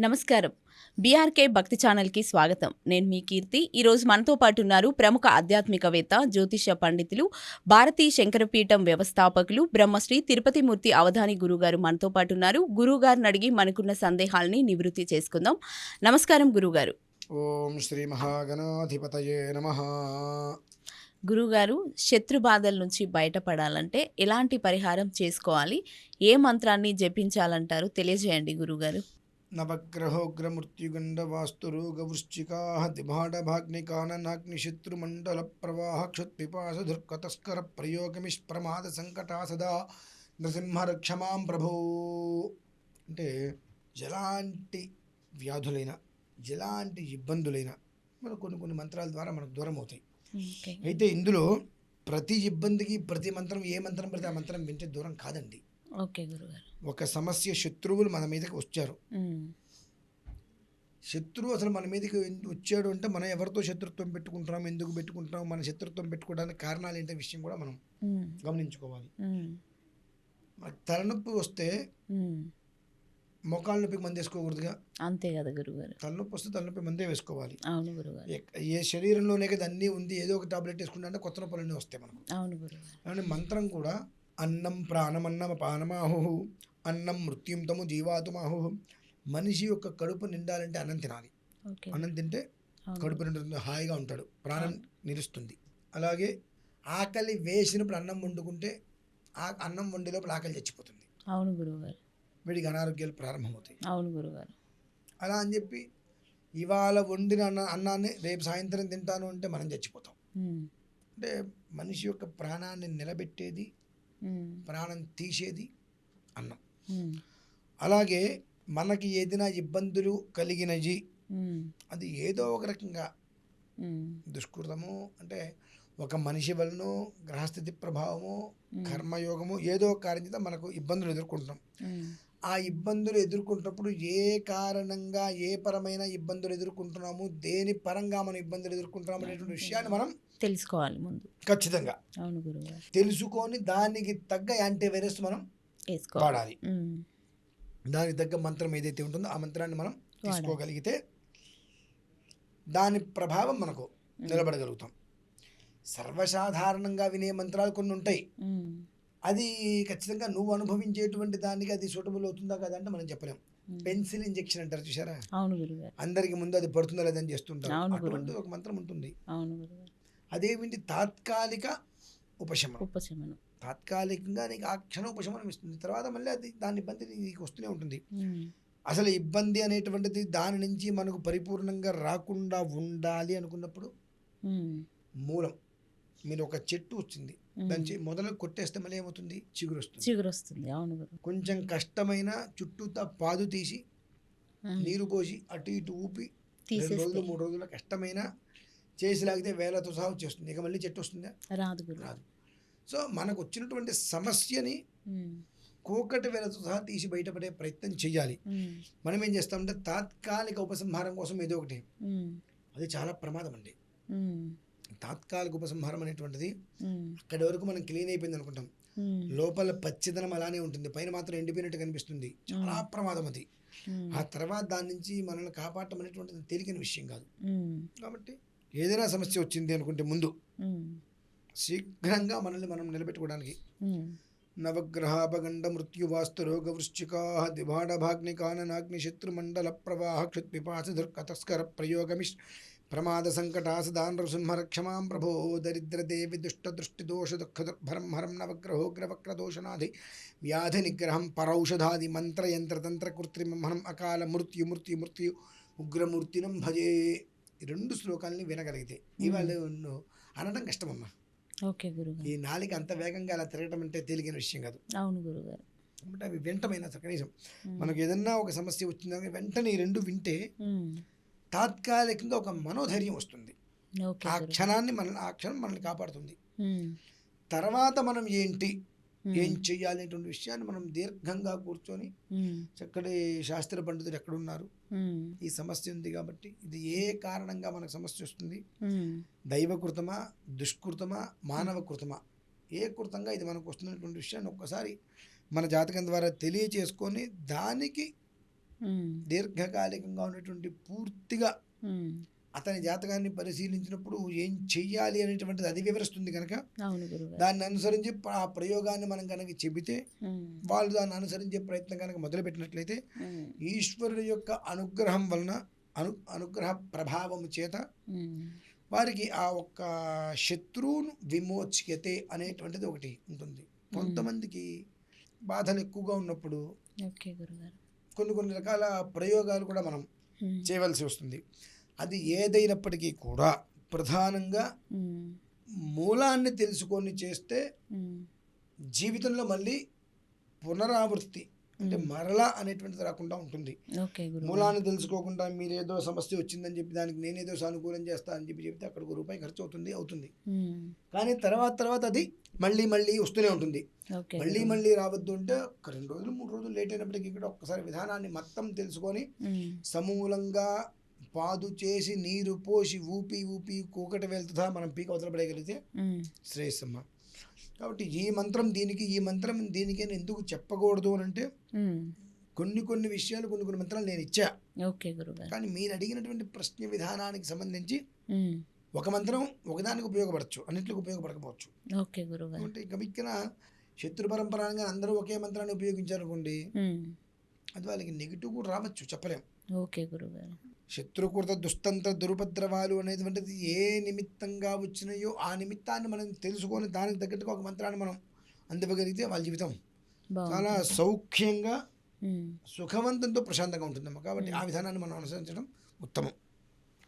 నమస్కారం. బీఆర్కే భక్తి ఛానల్కి స్వాగతం. నేను మీ కీర్తి. ఈరోజు మనతో పాటు ఉన్నారు ప్రముఖ ఆధ్యాత్మికవేత్త జ్యోతిష పండితులు భారతీ శంకరపీఠం వ్యవస్థాపకులు బ్రహ్మశ్రీ తిరుపతి మూర్తి అవధాని గురుగారు మనతో పాటు ఉన్నారు. గురువుగారిని అడిగి మనకున్న సందేహాలని నివృత్తి చేసుకుందాం. నమస్కారం గురుగారు. ఓం శ్రీ మహాగణాధిపతయే నమ. గురుగారు శత్రు బాధల నుంచి బయటపడాలంటే ఎలాంటి పరిహారం చేసుకోవాలి? ఏ మంత్రాన్ని జపించాలంటారు? తెలియజేయండి గురుగారు. ప్రయోగమిష్ప్రమాద సంకటా సదా నృసింహరక్షమాం ప్రభో. అంటే ఎలాంటి వ్యాధులైన ఎలాంటి ఇబ్బందులైనా మనకు కొన్ని కొన్ని మంత్రాల ద్వారా మనకు దూరం అవుతాయి అయితే ఇందులో ప్రతి ఇబ్బందికి ప్రతి మంత్రం ఏ మంత్రం పడితే ఆ మంత్రం వింటే దూరం కాదండి. ఓకే గురుగారు. ఒక సమస్య శత్రువులు మన మీదకి వచ్చారు. శత్రువు అసలు మన మీదకి వచ్చాడు అంటే మనం ఎవరితో శత్రుత్వం పెట్టుకుంటున్నాం ఎందుకు పెట్టుకుంటున్నాం మన శత్రుత్వం పెట్టుకోవడానికి కారణాలు ఏంటనే విషయం కూడా మనం గమనించుకోవాలి. మనకు తలనొప్పి వస్తే. మొకాళ్ళ నొప్పికి మందు వేసుకోకూడదుగా? అంతే కదా గురుగారు. తలనొప్పి వస్తే తలనొప్పి మందే వేసుకోవాలి. అవును గురుగారు. ఏ శరీరంలోనే కదా అన్నీ ఉంది ఏదో ఒక టాబ్లెట్ వేసుకుంటే అంటే కొత్త నొప్పులన్నీ వస్తాయి మనకు. అవును గురుగారు. మంత్రం కూడా అన్నం ప్రాణమన్నమ పానమాహు అన్నం మృత్యుం తము జీవాతుమాహు. మనిషి యొక్క కడుపు నిండాలంటే అన్నం తినాలి. అన్నం తింటే. కడుపు నిండుతుంది హాయిగా ఉంటాడు ప్రాణం నిలుస్తుంది. అలాగే ఆకలి వేసినప్పుడు అన్నం వండుకుంటే ఆ అన్నం వండే లోపల ఆకలి చచ్చిపోతుంది. అవును గురుగారు వీడికి అనారోగ్యాలు ప్రారంభమవుతాయి. అవును గురుగారు అలా అని చెప్పి ఇవాళ వండిన అన్న అన్నాన్ని రేపు సాయంత్రం తింటాను అంటే మనం చచ్చిపోతాం. అంటే మనిషి యొక్క ప్రాణాన్ని నిలబెట్టేది ప్రాణం తీసేది అన్నం. అలాగే మనకి ఏదైనా ఇబ్బందులు కలిగినవి అది ఏదో ఒక రకంగా దుష్కృతము అంటే ఒక మనిషి వలన గ్రహస్థితి ప్రభావము కర్మయోగము ఏదో ఒక కారణం చేత మనకు ఇబ్బందులు ఎదుర్కొంటున్నాం. ఆ ఇబ్బందులు ఎదుర్కొంటున్నప్పుడు ఏ కారణంగా ఏ పరమైన ఇబ్బందులు ఎదుర్కొంటున్నాము దేని పరంగా మనం ఇబ్బందులు ఎదుర్కొంటున్నాము అనేటువంటి విషయాన్ని మనం తెలుసుకోవాలి ముందు. ఖచ్చితంగా. అవును తెలుసుకొని దానికి తగ్గ యాంటీవైరస్ మనం వేసుకోవాలి వాడాలి. దానికి తగ్గ మంత్రం ఏదైతే ఉంటుందో ఆ మంత్రాన్ని మనం తీసుకోగలిగితే దాని ప్రభావం మనకు నిలబడగలుగుతాం. సర్వసాధారణంగా వినే మంత్రాలు కొన్ని ఉంటాయి. అది ఖచ్చితంగా నువ్వు అనుభవించేటువంటి దానికి అది సూటబుల్ అవుతుందా కదా అంటే మనం చెప్పలేం. పెన్సిల్ ఇంజెక్షన్ అంటారు చూసారా అవును అందరికి ముందు అది పడుతుందా లేదని చేస్తుంటారు. అటువంటి. ఒక మంత్రం ఉంటుంది. అవును అదేమిటి? తాత్కాలిక ఉపశమనం. ఉపశమనం. తాత్కాలికంగా నీకు ఆ క్షణ ఉపశమనం ఇస్తుంది. తర్వాత మళ్ళీ అది దాని ఇబ్బంది నీకు వస్తూనే ఉంటుంది. అసలు ఇబ్బంది అనేటువంటిది దాని నుంచి మనకు పరిపూర్ణంగా రాకుండా ఉండాలి అనుకున్నప్పుడు మూలం. మీరు ఒక చెట్టు వచ్చింది. దాని మొదలు కొట్టేస్తే మళ్ళీ ఏమవుతుంది? చిగురు వస్తుంది చిగురు వస్తుంది అవును కొంచెం కష్టమైన చుట్టూతా పాదు తీసి నీరు పోసి అటు ఇటు ఊపి రెండు రోజులు మూడు రోజుల కష్టమైన చేసి లాగితే వేలతో సహా వచ్చేస్తుంది. ఇక మళ్ళీ చెట్టు వస్తుందా? రాదు రాదు. సో మనకు వచ్చినటువంటి సమస్యని కోకటి వేలతో సహా తీసి బయటపడే ప్రయత్నం చేయాలి మనం ఏం చేస్తామంటే తాత్కాలిక ఉపసంహారం కోసం ఏదో ఒకటి. అది చాలా ప్రమాదం అండి. తాత్కాలిక ఉపసంహారం అనేటువంటిది అక్కడి వరకు మనం క్లీన్ అయిపోయింది అనుకుంటాం. లోపల పచ్చిదనం అలానే ఉంటుంది. పైన మాత్రం ఎండిపోయినట్టు కనిపిస్తుంది. చాలా ప్రమాదం అది. ఆ తర్వాత దాని నుంచి మనల్ని కాపాడటం అనేటువంటిది తేలికైన విషయం కాదు. కాబట్టి ఏదైనా సమస్య వచ్చింది అనుకుంటే ముందు శీఘ్రంగా మనల్ని మనం నిలబెట్టుకోవడానికి నవగ్రహాపగండ మృత్యువాస్తు రోగ వృశ్చికా దివాడ భాగ్నికాననాగ్ని శత్రుమండల ప్రవాహ క్షుత్పిపాస దుర్కతస్కర ప్రయోగమిష్ ప్రమాద సంకటాసదాన్ నృసింహరక్షమాం ప్రభో దరిద్ర దేవి దుష్ట దృష్టి దోష దుఃఖ దుర్భరం హరం నవగ్రహోగ్రవక్ర దోషనాది వ్యాధి నిగ్రహం పరౌషధాది మంత్ర యంత్ర తంత్ర కృత్రిమహం అకాల మృత్యు మృత్యు మృత్యు ఉగ్రమూర్తినం భజే రెండు శ్లోకాలని వినగలిగితే ఇవాళ అనడం కష్టమమ్మా. ఓకే గురుగారు. ఈ నాలిక అంత వేగంగా అలా తిరగటం అంటే తేలికైన విషయం కాదు. అవును గురుగారు. కాబట్టి అవి వింటమైనా కనీసం మనకు ఏదన్నా ఒక సమస్య వచ్చిందని వెంటనే ఈ రెండు వింటే తాత్కాలికంగా ఒక మనోధైర్యం వస్తుంది. ఆ క్షణాన్ని మన ఆ క్షణం మనల్ని కాపాడుతుంది. తర్వాత మనం ఏంటి? ఏం చెయ్యాలి అనేటువంటి విషయాన్ని మనం దీర్ఘంగా కూర్చొని చక్కటి శాస్త్ర పండితులు ఎక్కడున్నారు? ఈ సమస్య ఉంది కాబట్టి ఇది ఏ కారణంగా మనకు సమస్య వస్తుంది? దైవకృతమా? దుష్కృతమా? మానవ కృతమా? ఏ కృతంగా ఇది మనకు వస్తున్నటువంటి విషయాన్ని ఒక్కసారి మన జాతకం ద్వారా తెలియచేసుకొని దానికి దీర్ఘకాలికంగా ఉన్నటువంటి పూర్తిగా. అతని జాతకాన్ని పరిశీలించినప్పుడు ఏం చెయ్యాలి అనేటువంటిది అది వివరిస్తుంది కనుక దాన్ని అనుసరించి ఆ ప్రయోగాన్ని మనం కనుక చెబితే వాళ్ళు దాన్ని అనుసరించే ప్రయత్నం కనుక మొదలుపెట్టినట్లయితే ఈశ్వరుడు యొక్క అనుగ్రహం వలన అను అనుగ్రహ ప్రభావం చేత. వారికి ఆ ఒక్క శత్రువును విమోచ్యతే అనేటువంటిది ఒకటి ఉంటుంది. కొంతమందికి బాధలు ఎక్కువగా ఉన్నప్పుడు ఓకే గురుగారు కొన్ని కొన్ని రకాల ప్రయోగాలు కూడా మనం చేయవలసి వస్తుంది. అది ఏదైనప్పటికీ కూడా ప్రధానంగా మూలాన్ని తెలుసుకొని చేస్తే. జీవితంలో మళ్ళీ పునరావృత్తి అంటే మరలా అనేటువంటిది రాకుండా ఉంటుంది. మూలాన్ని తెలుసుకోకుండా మీరు ఏదో సమస్య వచ్చిందని చెప్పి దానికి నేనేదో సానుకూలం చేస్తా అని చెప్పి చెప్తే అక్కడ ఒక రూపాయి ఖర్చు అవుతుంది అవుతుంది. కానీ తర్వాత తర్వాత అది మళ్ళీ మళ్ళీ వస్తూనే ఉంటుంది. మళ్ళీ. మళ్ళీ రావద్దు అంటే ఒక రెండు రోజులు మూడు రోజులు లేట్ అయినప్పటికీ ఇక్కడ ఒక్కసారి విధానాన్ని మొత్తం తెలుసుకొని సమూలంగా పాదు చేసి నీరు పోసి ఊపి ఊపి కూకటి వెళ్తుందా మనం పీక వదలపడగలిగితే ఉమ్, శ్రేయస్సమ్మ. కాబట్టి ఈ మంత్రం దీనికి ఈ మంత్రం దీనికి ఎందుకు చెప్పకూడదు అని అంటే. కొన్ని కొన్ని విషయాలు కొన్ని కొన్ని మంత్రాలు నేను ఇచ్చా. ఓకే గురుగారు. కానీ మీరు అడిగినటువంటి ప్రశ్న విధానానికి సంబంధించి ఒక మంత్రం ఒకదానికి ఉపయోగపడచ్చు అన్నింటికి ఉపయోగపడకపోవచ్చు. ఓకే గురుగారు. అంటే గమిక్కిన శత్రు పరంపరంగా అందరూ ఒకే మంత్రాన్ని ఉపయోగించారనుకోండి అది వాళ్ళకి నెగిటివ్ కూడా రావచ్చు చెప్పలేం. ఓకే గురుగారు. శత్రుకృత దుస్తంత్ర దురుపద్రవాలు అనేటువంటిది ఏ నిమిత్తంగా వచ్చినాయో ఆ నిమిత్తాన్ని మనం తెలుసుకొని దానికి తగ్గట్టుగా ఒక మంత్రాన్ని మనం అందివ్వగలిగితే వాళ్ళ జీవితం చాలా సౌఖ్యంగా సుఖవంతంతో ప్రశాంతంగా ఉంటుందమ్మా. కాబట్టి ఆ విధానాన్ని మనం అనుసరించడం ఉత్తమం.